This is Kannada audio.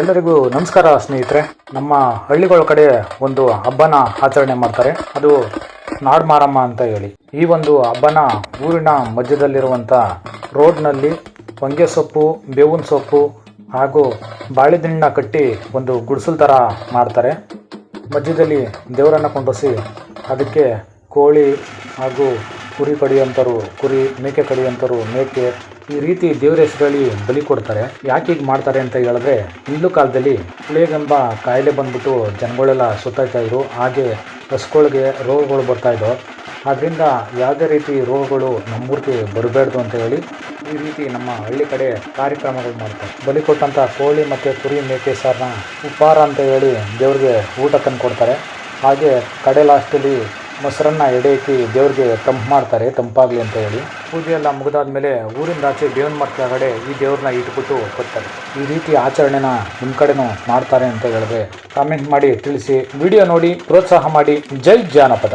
ಎಲ್ಲರಿಗೂ ನಮಸ್ಕಾರ ಸ್ನೇಹಿತರೆ. ನಮ್ಮ ಹಳ್ಳಿಗಳ ಕಡೆ ಒಂದು ಹಬ್ಬನ ಆಚರಣೆ ಮಾಡ್ತಾರೆ. ಅದು ನಾಡ್ಮಾರಮ್ಮ ಅಂತ ಹೇಳಿ. ಈ ಒಂದು ಹಬ್ಬನ ಊರಿನ ಮಧ್ಯದಲ್ಲಿರುವಂಥ ರೋಡ್ನಲ್ಲಿ ಹೊಂಗೆ ಸೊಪ್ಪು, ಬೇವಿನ ಸೊಪ್ಪು ಹಾಗೂ ಬಾಳೆದಿಣ್ಣ ಕಟ್ಟಿ ಒಂದು ಗುಡಿಸಲು ಥರ ಮಾಡ್ತಾರೆ. ಮಧ್ಯದಲ್ಲಿ ದೇವರನ್ನು ಕೊಂಡೋಸಿ ಅದಕ್ಕೆ ಕೋಳಿ ಹಾಗೂ ಕುರಿ ಕಡಿಯಂತರು ಕುರಿ ಮೇಕೆ ಕಡಿಯಂತರು ಮೇಕೆ, ಈ ರೀತಿ ದೇವರ ಹೆಸರಲ್ಲಿ ಬಲಿ ಕೊಡ್ತಾರೆ. ಯಾಕೆ ಹೀಗೆ ಮಾಡ್ತಾರೆ ಅಂತ ಹೇಳಿದ್ರೆ ಹಿಂದೂ ಕಾಲದಲ್ಲಿ ಪ್ಲೇಗ್ ಕಾಯಿಲೆ ಬಂದ್ಬಿಟ್ಟು ಜನಗಳೆಲ್ಲ ಸುತ್ತಾಯ್ತಾ ಇದ್ರು. ಹಾಗೆ ಹಸುಗಳಿಗೆ ರೋಗಗಳು ಬರ್ತಾ ಇದ್ದವು ಆದ್ದರಿಂದ ಯಾವುದೇ ರೀತಿ ರೋಗಗಳು ನಮ್ಮೂರಿಗೆ ಬರಬಾರ್ದು ಅಂತ ಹೇಳಿ ಈ ರೀತಿ ನಮ್ಮ ಹಳ್ಳಿ ಕಡೆ ಕಾರ್ಯಕ್ರಮಗಳು ಮಾಡ್ತಾರೆ. ಬಲಿ ಕೊಟ್ಟಂಥ ಕೋಳಿ ಮತ್ತು ಕುರಿ ಮೇಕೆ ಸಾರನ್ನ ಉಪಹಾರ ಅಂತ ಹೇಳಿ ದೇವ್ರಿಗೆ ಊಟ ತಂದು ಕೊಡ್ತಾರೆ ಹಾಗೆ ಕಡೆ ಲಾಸ್ಟಲ್ಲಿ ಮೊಸರನ್ನ ಎಡೆ ಇಕ್ಕಿ ದೇವ್ರಿಗೆ ತಂಪು ಮಾಡ್ತಾರೆ, ತಂಪಾಗಲಿ ಅಂತ ಹೇಳಿ. ಪೂಜೆ ಎಲ್ಲ ಮುಗಿದಾದ್ಮೇಲೆ ಊರಿಂದ ಆಚೆ ದೇವನ ಮರದ ಕಡೆ ಈ ದೇವ್ರನ್ನ ಇಟ್ಬಿಟ್ಟು ಕೊಡ್ತಾರೆ ಈ ರೀತಿ ಆಚರಣೆನ ನಿಮ್ಮ ಕಡೆನೂ ಮಾಡ್ತಾರೆ ಅಂತ ಹೇಳಿದ್ರೆ ಕಾಮೆಂಟ್ ಮಾಡಿ ತಿಳಿಸಿ. ವಿಡಿಯೋ ನೋಡಿ, ಪ್ರೋತ್ಸಾಹ ಮಾಡಿ. ಜೈ ಜಾನಪದ.